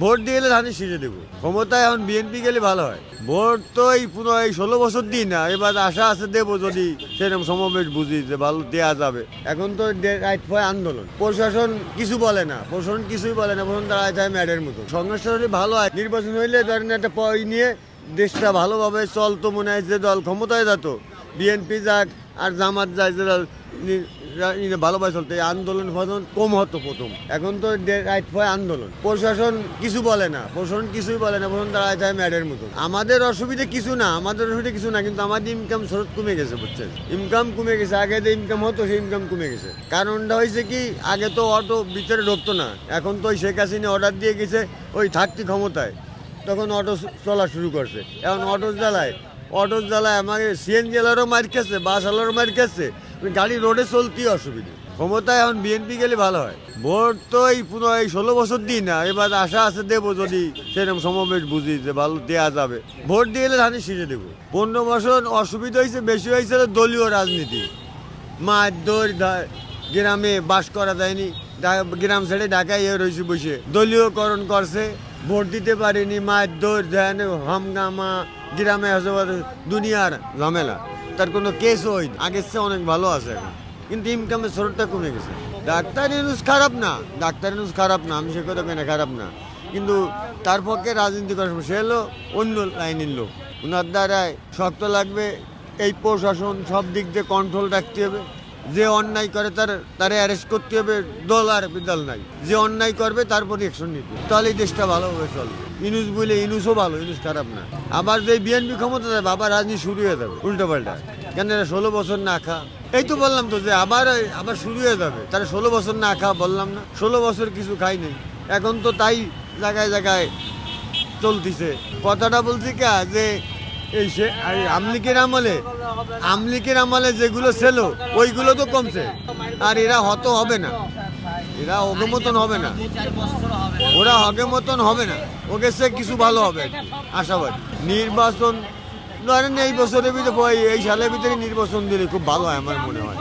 Vote দিয়ে গেলে ধানের শীষে দেবো। ক্ষমতায় এখন বিএনপি গেলে ভালো হয়। ভোট তো এই পুরো এই ষোলো বছর দিই না, এবার আশা আছে দেবো যদি সেরকম সমাবেশ বুঝি যে ভালো দেওয়া যাবে। এখন তো রাইট ফয় আন্দোলন। প্রশাসন কিছু বলে না, প্রশাসন কিছুই বলে না, প্রশাসন দাঁড়ায় থাকে ম্যাডের মতো। হলে ভালো হয়, নির্বাচন হইলে ধরেন একটা পয় নিয়ে দেশটা ভালোভাবে চলতো মনে হয় যে দল ক্ষমতায় যেত। বিএনপি যাক আর জামাত যায় যে ভালোভাবে এই আন্দোলন ফলন কম হতো প্রথম। এখন তো রাইট হয় আন্দোলন। প্রশাসন কিছু বলে না। প্রশাসন কিছুই বলে না। প্রশাসন দাঁড়ায় থাকে ম্যাডের মতো। আমাদের অসুবিধা কিছু না। আমাদের অসুবিধা কিছু না। কিন্তু আমাদের ইনকাম স্রোত কমে গেছে, বুঝছেন? ইনকাম কমে গেছে। আগে যে ইনকাম হতো, সেই ইনকাম কমে গেছে। কারণটা হয়েছে কি, আগে তো অটো ভিতরে ঢুকতো না। এখন তো ওই শেখ হাসিনা অর্ডার দিয়ে গেছে ওই থাকতি ক্ষমতায়। তখন অটো চলা শুরু করছে। এখন অটো জ্বালায়। অটো জ্বালায় আমাকে সিএনজি এলারও মার খেয়েছে, বাস আলারও মার খেয়েছে। গাড়ি রোডে চলতেই অসুবিধা? ক্ষমতায় এখন বিএনপি গেলে ভালো হয়। ভোট তো এই পুরো এই ষোলো বছর দিই না, এবার আশা আছে দেবো যদি সেরকম সমাবেশ বুঝি যে ভালো দেওয়া যাবে। ভোট দিয়ে গেলে ধানের শীষে দেবো। পনেরো বছর অসুবিধা হয়েছে, বেশি হয়েছে দলীয় রাজনীতি। মারধর ধা- গ্রামে বাস করা যায়নি। গ্রাম ছেড়ে ঢাকায় ইয়ে রয়েছে বসে। দলীয়করণ করছে, ভোট দিতে পারিনি মারধর ধ্যান, হামগামা, গ্রামে দুনিয়ার ঝামেলা। তার কোনো কেস হয়নি। আগের চেয়ে অনেক ভালো আছে এখন। কিন্তু ইনকামের স্রোতটা কমে গেছে। ডাক্তার ইউজ খারাপ না। ডাক্তার ইউজ খারাপ না। আমি সে কথা কেনা খারাপ না। কিন্তু তার পক্ষে রাজনীতি করার সে হলো অন্য লাইনের লোক। ওনার দ্বারায় শক্ত লাগবে। এই প্রশাসন সব দিক দিয়ে কন্ট্রোল রাখতে হবে। যে অন্যায় করে তার, তারে অ্যারেস্ট করতে হবে, দল আর বিদল নাই। যে অন্যায় করবে, তার প্রতি অ্যাকশন নিতে। তাহলে দেশটা ভালোভাবে চলবে। ইনুস বলে ইনুসও ভালো, ইনুস খারাপ না। আবার যে বিএনপি ক্ষমতা যাবে আবার রাজনীতি শুরু হয়ে যাবে উল্টো পাল্টা কেন এরা ষোলো বছর না খা। এই তো বললাম তো যে আবার আবার শুরু হয়ে যাবে। তারা ষোলো বছর না খা বললাম না। ষোলো বছর কিছু খাই নাই। এখন তো তাই জায়গায় জায়গায় চলতিছে। কথাটা বলছি কা? যে এই সে আমলিকের আমলে আমলিকের আমলে যেগুলো ছিল, ওইগুলো তো কমছে। আর এরা হত হবে না। এরা ওকে মতন হবে না। ওরা হগে মতন হবে না। ওকে সে কিছু ভালো হবে। আশাবাদী। নির্বাচন ধরেন এই বছরের ভিতরে এই সালের ভিতরে নির্বাচন দিলে খুব ভালো হয় আমার মনে হয়।